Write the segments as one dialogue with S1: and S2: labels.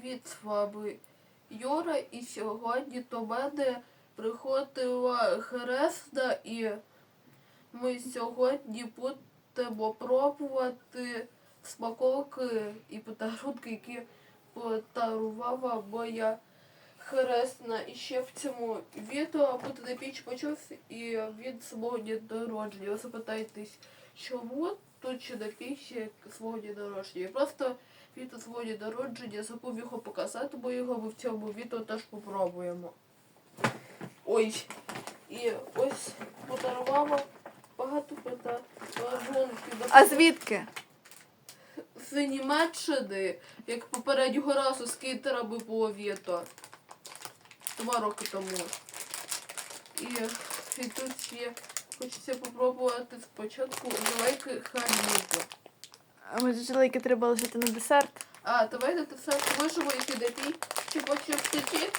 S1: Привіт, з вами Юра, і сьогодні до мене приходила Хресна, і ми сьогодні будемо пробувати смаколики і подарунки, які подарувала моя Хресна. І ще в цьому відео буде піч почувся, і він свого. Ви запитаєтесь, чому тут ще на пічі свого народження? Просто відео свого дня народження, забув його показати, бо його ми в цьому відео теж попробуємо. Ой, і ось подарувала багато подарунків.
S2: А звідки?
S1: З Німеччини, як попереднього разу з кейтерами було відео. Два роки тому. І, і тут ще хочеться попробувати спочатку велику халібу.
S2: А може жалейки треба лишити на десерт?
S1: А, давайте ти все вишимо, який напій. Чи втечі.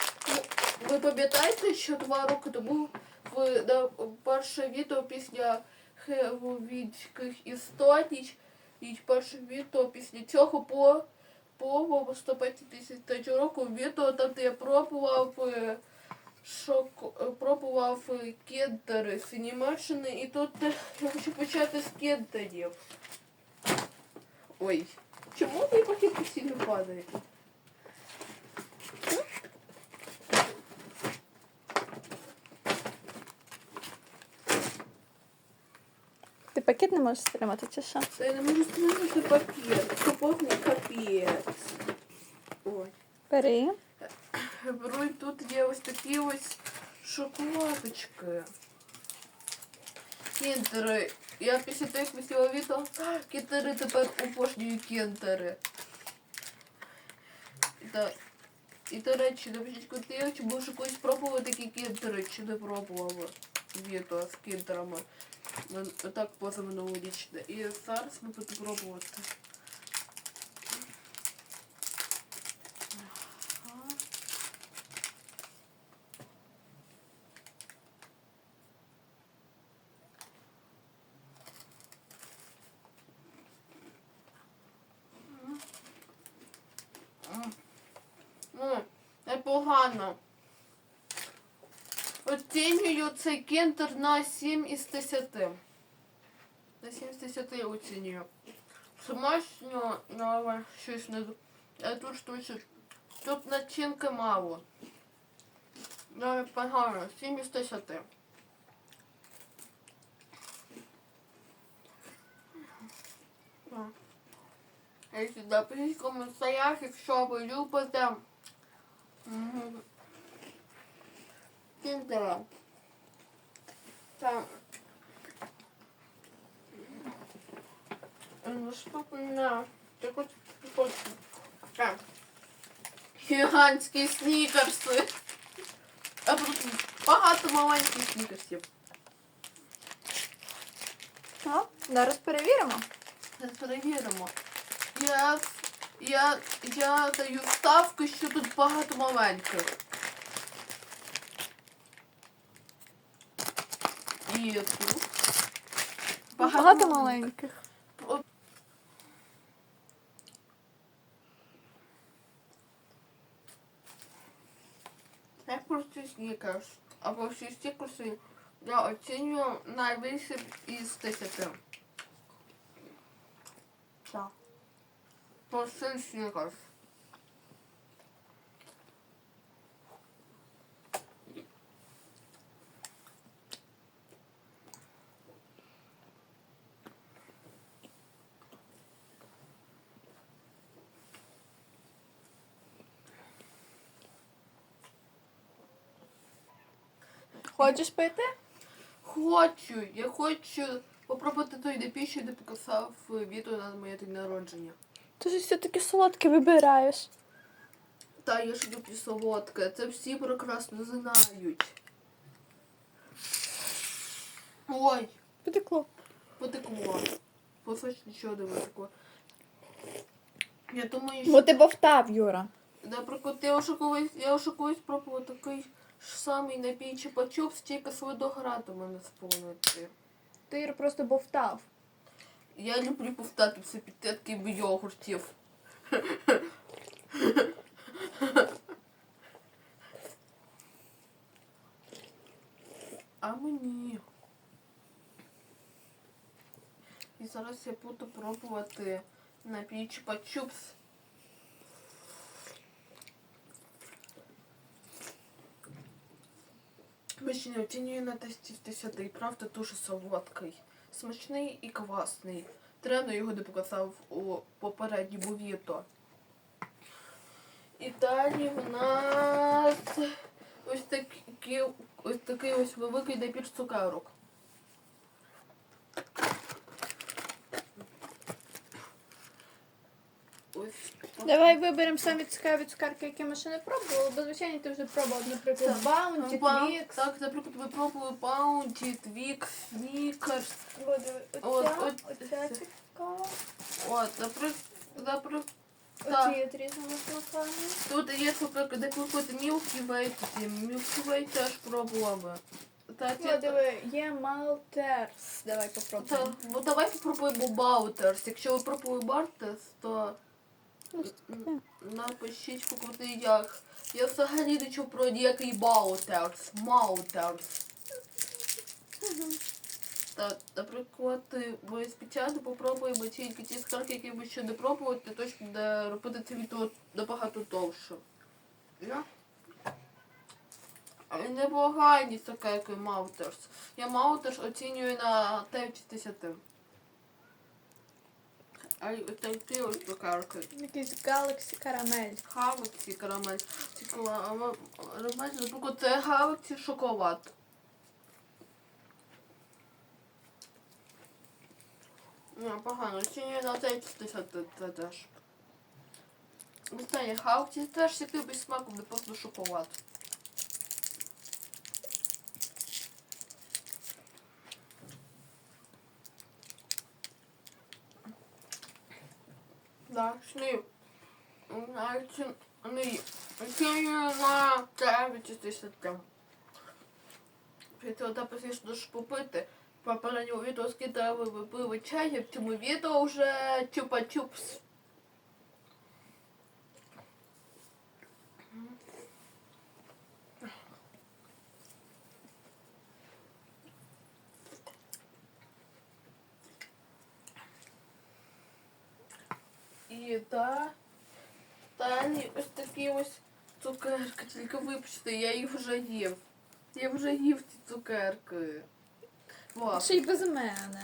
S1: Ви пам'ятаєте, що два роки тому в на перше відео після хеловінських історій і перше відео після цього по по 150 тисяч року відео, там де я пробував е, шок, пробував кендери з Німеччини, і тут я хочу почати з кендерів. Ой, чому мій пакет постійно падає?
S2: Ти пакет не можеш стримати, чи що?
S1: Та я не можу стримати пакет. Це повний капець. Ой.
S2: Бери.
S1: Беру і тут є ось такі ось шоколадочки. Кіндери. Я після того, як висіла віто, кітери тепер обожнюю кентери. І, та, і до речі, напишіть коментарі, чи може колись пробували такі кентери, чи не пробували віто з кіндерами. Ну, Так позаминулорічне. І зараз ми будемо пробувати. Непогано. Оцінюю цей кентер на 7 із 10. На 7 з 10 оцінюю. Смачно, але щось не... А тут щось... Тут начинки мало. Але погано. 7 із 10. Якщо напишіть коментарях, якщо ви любите мгм, кіндера. Там наступна таку таку- так. Гігантські снікерси. А тут багато маленьких снікерсів.
S2: О, зараз перевіримо.
S1: Зараз перевіримо. Я, я, я даю ставку, що тут багато маленьких. І тут.
S2: Багато маленьких.
S1: От. Як простий снікерс. Або всі снікерси я оцінюю на 8 із 10. Так. Простий снікерс.
S2: Хочеш пити?
S1: Хочу, я хочу попробувати той напій, що не показав відео на моє день народження.
S2: Ти ж все-таки солодке вибираєш.
S1: Та я ж люблю солодке, це всі прекрасно знають. Ой,
S2: Потекло.
S1: потекло. Послухай, нічого не витекло. Я думаю,
S2: Бо ти бовтав, Юра.
S1: наприклад, я вже колись, я вже колись пробувала такий ж самий напій чупа-чупс, тільки з виноградом мене сповнити.
S2: Ти Юра просто бовтав.
S1: Я люблю повтати все під такими йогуртів. А мені. І зараз я буду пробувати напій чупа-чупс. Мені не оцінюю на тесті з 10, і правда дуже солодкий. Смачний і класний. Трено його не показав у попередньому відео. І далі в нас ось такі, ось такий ось великий набір цукерок. Ось
S2: Давай виберемо самі цікаві цукерки, які ми ще не пробували, бо звичайно ти вже пробував, наприклад. Баунті,
S1: Ба-
S2: Твікс.
S1: Так, наприклад, ви пробували Баунті, Твікс, Снікерс.
S2: От, Оця,
S1: от.
S2: оця цікава.
S1: От, наприклад, наприклад, Так.
S2: Оці от різними смаками.
S1: тут є, наприклад, наприклад, Milky Way, є Milky Way теж пробували. Та,
S2: От, диви, є Малтерс. Давай
S1: та, бо давай попробуємо Баутерс. Якщо ви пробували Бартес, то м, напишіть в коментарях. Я взагалі не чув про ніякий Баутерс. Маутерс. Та, наприклад, ми спеціально попробуємо тільки ті скарки, які ми ще не пробували, щоб не робити це відео набагато довше. Я? Але непогані цукерки Маутерс. Я Маутерс оцінюю на 9 з 10. А й такі ось цукерки.
S2: Якийсь Galaxy карамель.
S1: Галаксі карамель. Ці кала- карамель, наприклад, це галаксі шоколад. Не, погано, оцінюю на 9 з 10 це теж. Останнє галаксі теж з якимось смаком, не просто шоколад. Далі. Значить, на 9 з 10. Після того пізніше дуже попити. Попередньому відео скидали ви пили чай, в цьому відео вже чупа-чупс. І да, далі ось такі ось цукерки, тільки вибачте, я їх вже їв. Я вже їв ці цукерки.
S2: Ще й без мене.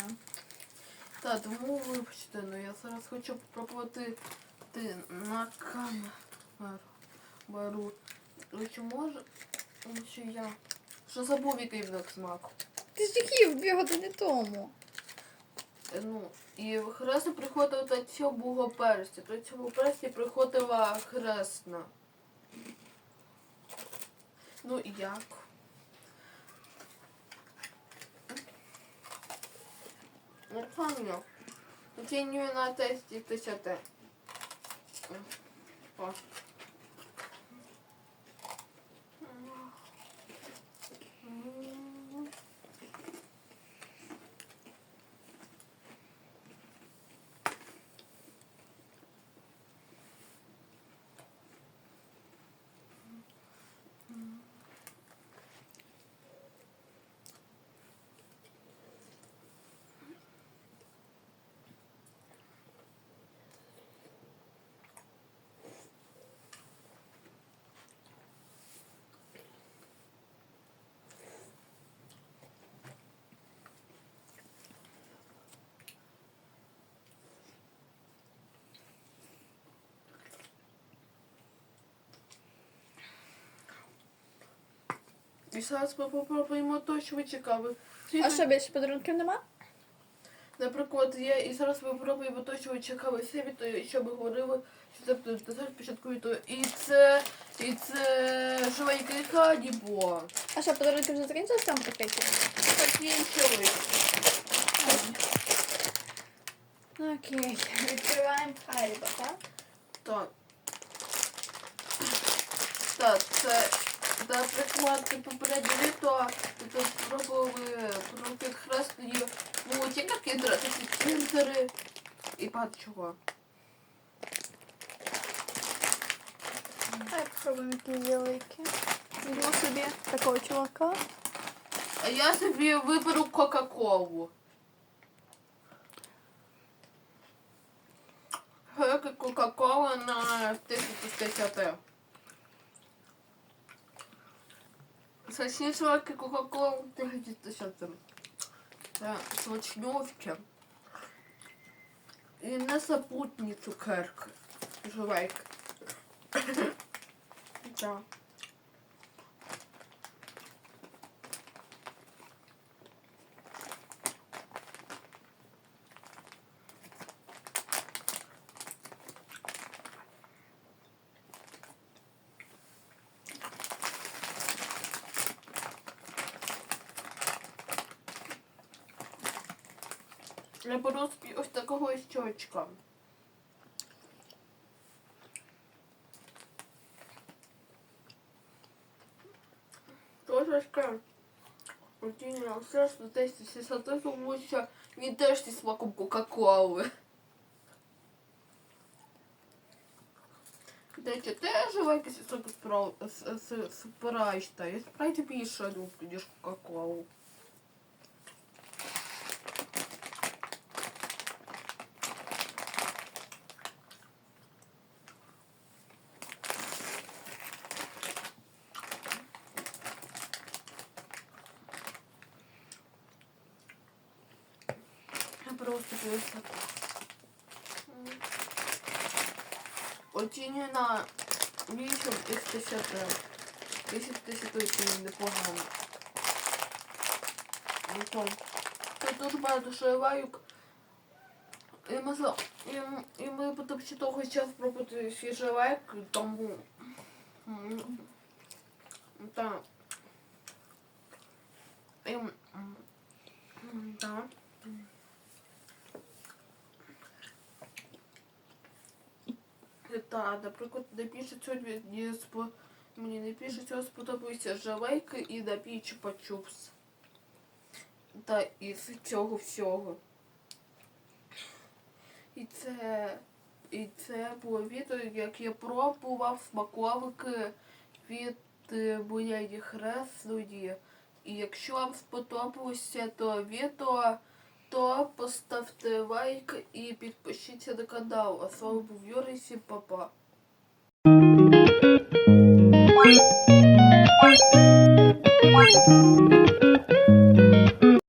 S1: Так, тому вибачте, ну я зараз хочу попробувати ти на камеру. Беру. Ви чи може? Ну, Чи я? Що забув, який в смак?
S2: Ти ж їх дві години тому.
S1: Ну, і в хресну приходила до цього персті. До цього персті приходила хресна. Ну і як? Нормально. Оцінюю на тесті 10. О. М. І зараз ми попробуємо то, що ви чекали.
S2: А що більше подарунків нема?
S1: Наприклад, є і зараз ми попробуємо то, що ви чекали собі, то що ми говорили, що це буде десерт спочатку відео. І це, і це жовенький хадібо.
S2: А що, подарунки вже закінчились там пакеті?
S1: Закінчили.
S2: Окей. Відкриваємо Харіба, так?
S1: Так. Так, це, наприклад, попереднє відео, то спробували про хресні мультики, кіндери, кіндери і багато чого.
S2: Так, пробуємо які великі. Візьму собі такого чувака.
S1: А я собі виберу Кока-Колу. Кока-Кола на 1050. Сосисовки Кока-Кола 1050. Це смачньовки. І не запутні цукерки. Жувайки. Так. Я беру ось такого щочка. Трошечки оцінюю все, що десь сісати, тому що він теж зі смаком Кока-Коли. Речі, теж великий сісок спираєш, та я справді більше люблю, ніж Кока-Колу. Я просто оцінюю на 8 із 10. 10 10 оцінюю непогано. То, Тут дуже багато шаровайок. І ми, і, і ми будемо ще того часу пробувати свіжий лайк, тому... Так. І, м, м, Так. Так, наприклад, найбільше цього мені спо... мені найбільше цього сподобається жалейки і напій чупа-чупс. Та із цього всього. І це, і це було відео, як я пробував смаковики від е, моєї хресної. І якщо вам сподобалося то відео, то поставте лайк і підпишіться на канал. А з вами був Юрій, всім па-па.
S3: Thank you.